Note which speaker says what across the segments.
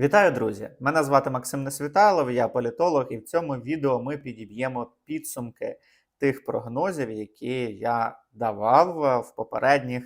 Speaker 1: Вітаю, друзі! Мене звати Максим Несвітайлов, я політолог, і в цьому відео ми підіб'ємо підсумки тих прогнозів, які я давав е, в попередніх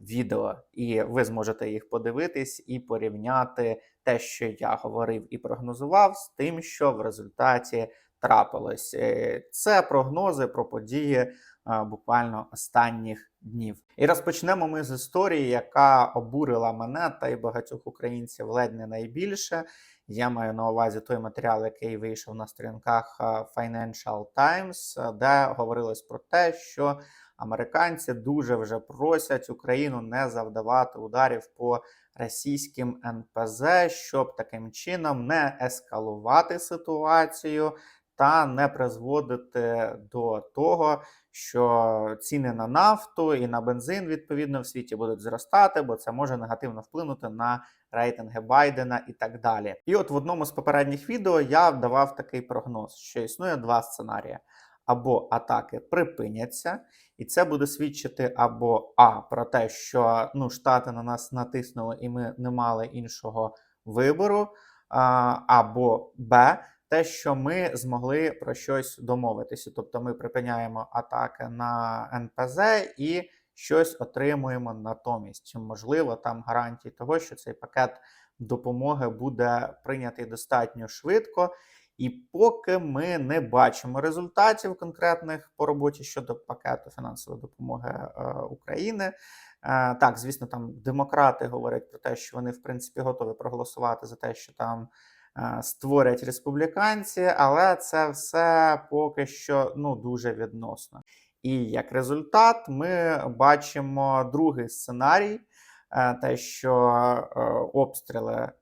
Speaker 1: відео. І ви зможете їх подивитись і порівняти те, що я говорив і прогнозував, з тим, що в результаті трапилось. Е, Це прогнози про події буквально останніх днів. І розпочнемо ми з історії, яка обурила мене та й багатьох українців ледь не найбільше. Я маю на увазі той матеріал, який вийшов на сторінках Financial Times, де говорилось про те, що американці дуже вже просять Україну не завдавати ударів по російським НПЗ, щоб таким чином не ескалувати ситуацію та не призводити до того, що ціни на нафту і на бензин відповідно в світі будуть зростати, бо це може негативно вплинути на рейтинги Байдена і так далі. І от в одному з попередніх відео я давав такий прогноз, що існує два сценарії. Або атаки припиняться, і це буде свідчити або А про те, що ну, Штати на нас натиснули, і ми не мали іншого вибору, а, або Б, те, що ми змогли про щось домовитися. Тобто ми припиняємо атаки на НПЗ і щось отримуємо натомість. Можливо там гарантії того, що цей пакет допомоги буде прийнятий достатньо швидко. І поки ми не бачимо результатів конкретних по роботі щодо пакету фінансової допомоги е, України. Е, так, звісно, там демократи говорять про те, що вони в принципі готові проголосувати за те, що там створять республіканці, але це все поки що ну дуже відносно. І як результат, ми бачимо другий сценарій, е, те, що е, обстріли е,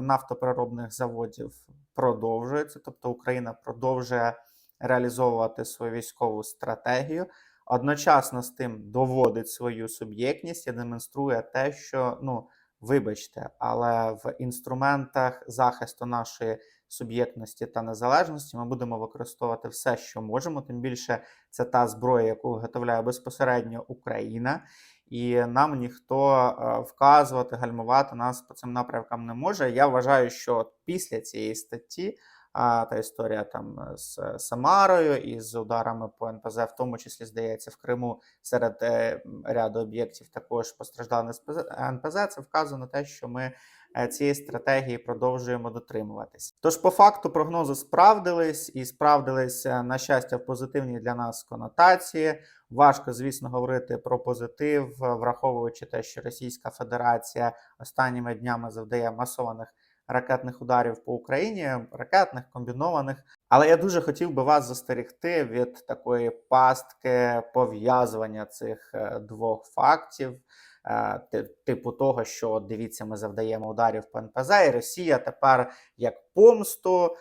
Speaker 1: нафтопереробних заводів продовжуються, тобто Україна продовжує реалізовувати свою військову стратегію. Одночасно з тим доводить свою суб'єктність і демонструє те, що ну вибачте, але в інструментах захисту нашої суб'єктності та незалежності ми будемо використовувати все, що можемо. Тим більше це та зброя, яку виготовляє безпосередньо Україна, і нам ніхто е, вказувати, гальмувати нас по цим напрямкам не може. Я вважаю, що після цієї статті. А та історія там з Самарою і з ударами по НПЗ, в тому числі здається, в Криму серед е, ряду об'єктів також постраждали НПЗ. Це вказує на те, що ми е, цієї стратегії продовжуємо дотримуватись. Тож, по факту, прогнози справдились і справдились е, на щастя в позитивній для нас конотації. Важко, звісно, говорити про позитив, враховуючи те, що Російська Федерація останніми днями завдає масованих ракетних ударів по Україні, ракетних комбінованих. Але я дуже хотів би вас застерегти від такої пастки пов'язування цих е, двох фактів. е, Типу того, що дивіться, ми завдаємо ударів по НПЗ, і Росія тепер як помсту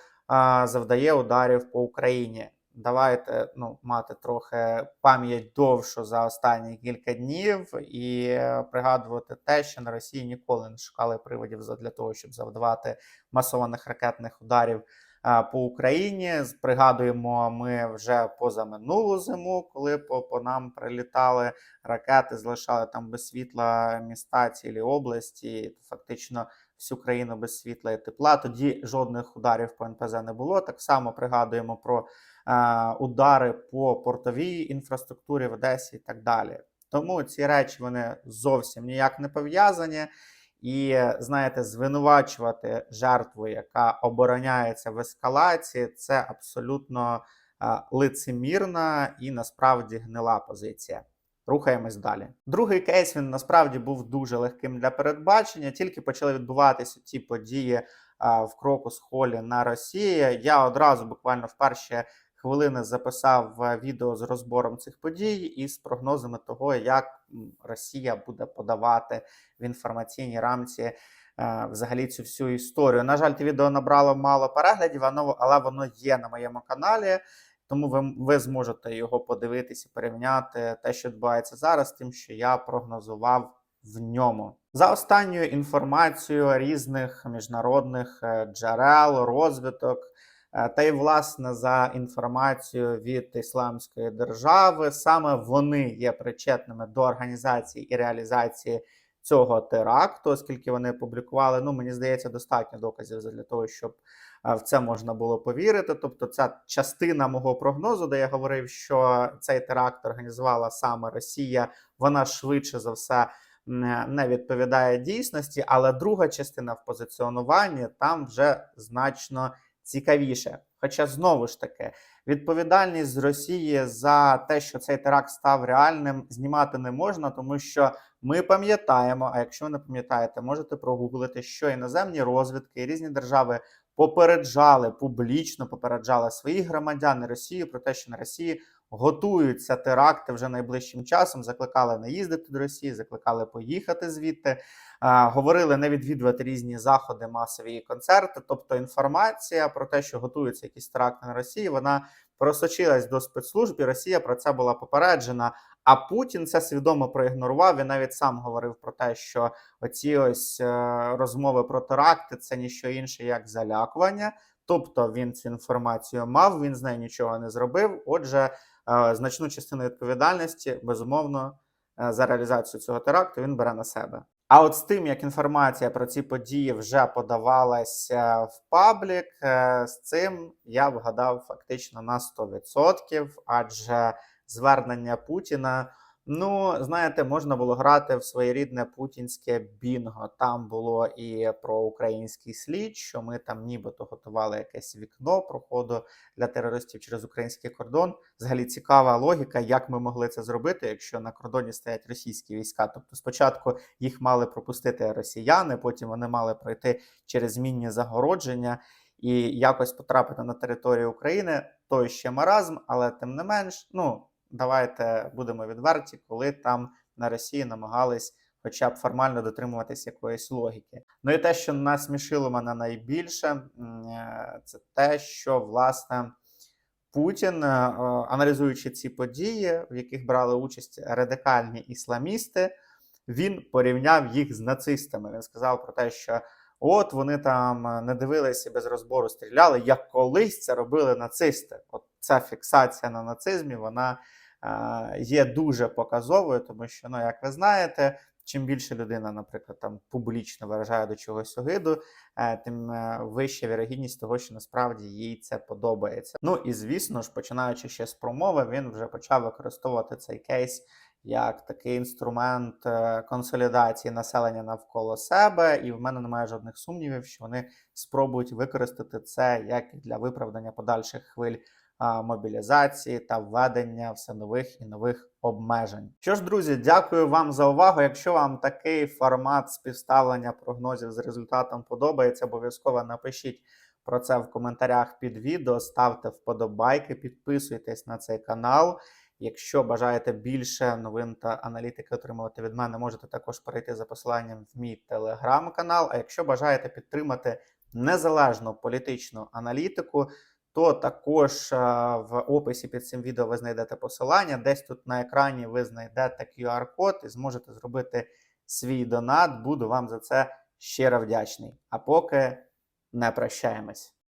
Speaker 1: завдає ударів по Україні давайте ну, мати трохи пам'ять довшу за останні кілька днів і пригадувати те, що на Росії ніколи не шукали приводів для того, щоб завдавати масованих ракетних ударів. По Україні пригадуємо, ми вже позаминулу зиму, коли по, по нам прилітали ракети, залишали там без світла міста, цілі області, фактично всю країну без світла і тепла. Тоді жодних ударів по НПЗ не було. Так само пригадуємо про удари по портовій інфраструктурі в Одесі і так далі. Тому ці речі вони зовсім ніяк не пов'язані. І, знаєте, звинувачувати жертву, яка обороняється в ескалації, це абсолютно лицемірна і насправді гнила позиція. Рухаємось далі. Другий кейс він насправді був дуже легким для передбачення. Тільки почали відбуватися ті події а, в Крокус Холі на Росії. Я одразу буквально в перші хвилини записав відео з розбором цих подій і з прогнозами того, як Росія буде подавати в інформаційній рамці взагалі цю всю історію. На жаль, те відео набрало мало переглядів, але воно є на моєму каналі. Тому ви ви зможете його подивитися і порівняти те, що відбувається зараз, тим, що я прогнозував в ньому. За останньою інформацією різних міжнародних е, джерел, розвиток. Е, та й власне за інформацією від Ісламської держави, саме вони є причетними до організації і реалізації цього теракту, оскільки вони публікували, ну мені здається, достатньо доказів для того, щоб в це можна було повірити. Тобто, ця частина мого прогнозу, де я говорив, що цей теракт організувала саме Росія, вона швидше за все не відповідає дійсності. Але друга частина в позиціонуванні там вже значно цікавіше. Хоча знову ж таки відповідальність з Росії за те, що цей теракт став реальним, знімати не можна, тому що ми пам'ятаємо. А якщо ви не пам'ятаєте, можете прогуглити, що іноземні розвідки і різні держави попереджали публічно, попереджали своїх громадян і Росію про те, що на Росії готуються теракти вже найближчим часом. Закликали не їздити до Росії, закликали поїхати звідти. Говорили не відвідувати різні заходи, масові і концерти. Тобто інформація про те, що готуються якісь теракти на Росії, вона просочилась до спецслужб, і Росія про це була попереджена. А Путін це свідомо проігнорував. Він навіть сам говорив про те, що оці ось е, розмови про теракти це ніщо інше, як залякування. Тобто він цю інформацію мав, він з нею нічого не зробив. Отже, е, значну частину відповідальності, безумовно, е, за реалізацію цього теракту він бере на себе. А от з тим, як інформація про ці події вже подавалася в паблік, з цим я вгадав фактично на 100%, адже звернення Путіна. Ну, знаєте, можна було грати в своєрідне путінське бінго. Там було і про український слід, що ми там нібито готували якесь вікно проходу для терористів через український кордон. Взагалі цікава логіка, як ми могли це зробити, якщо на кордоні стоять російські війська. Тобто, спочатку їх мали пропустити росіяни, потім вони мали пройти через мінні загородження і якось потрапити на територію України. Той ще маразм, але тим не менш, ну давайте будемо відверті, коли там на Росії намагались хоча б формально дотримуватись якоїсь логіки. Ну і те, що насмішило мене найбільше, е, це те, що власне. Путін, е, аналізуючи ці події, в яких брали участь радикальні ісламісти, він порівняв їх з нацистами. Він сказав про те, що от вони там не дивилися без розбору, стріляли, як колись це робили нацисти. От ця фіксація на нацизмі, вона є дуже показовою, тому що, ну, як ви знаєте, чим більше людина, наприклад, там публічно виражає до чогось огиду, е, тим е, вища вірогідність того, що насправді їй це подобається. Ну і звісно ж, починаючи ще з промови, він вже почав використовувати цей кейс. Як такий інструмент е, консолідації населення навколо себе, і в мене немає жодних сумнівів, що вони спробують використати це як для виправдання подальших хвиль мобілізації та введення все нових і нових обмежень. Що ж, друзі, дякую вам за увагу. Якщо вам такий формат співставлення прогнозів з результатом подобається, обов'язково напишіть. Про це в коментарях під відео, ставте вподобайки, підписуйтесь на цей канал. Якщо бажаєте більше новин та аналітики отримувати від мене, можете також перейти за посиланням в мій телеграм-канал. А якщо бажаєте підтримати незалежну політичну аналітику, то також в описі під цим відео ви знайдете посилання. Десь тут на екрані ви знайдете QR-код і зможете зробити свій донат. Буду вам за це щиро вдячний. А поки не прощаємось.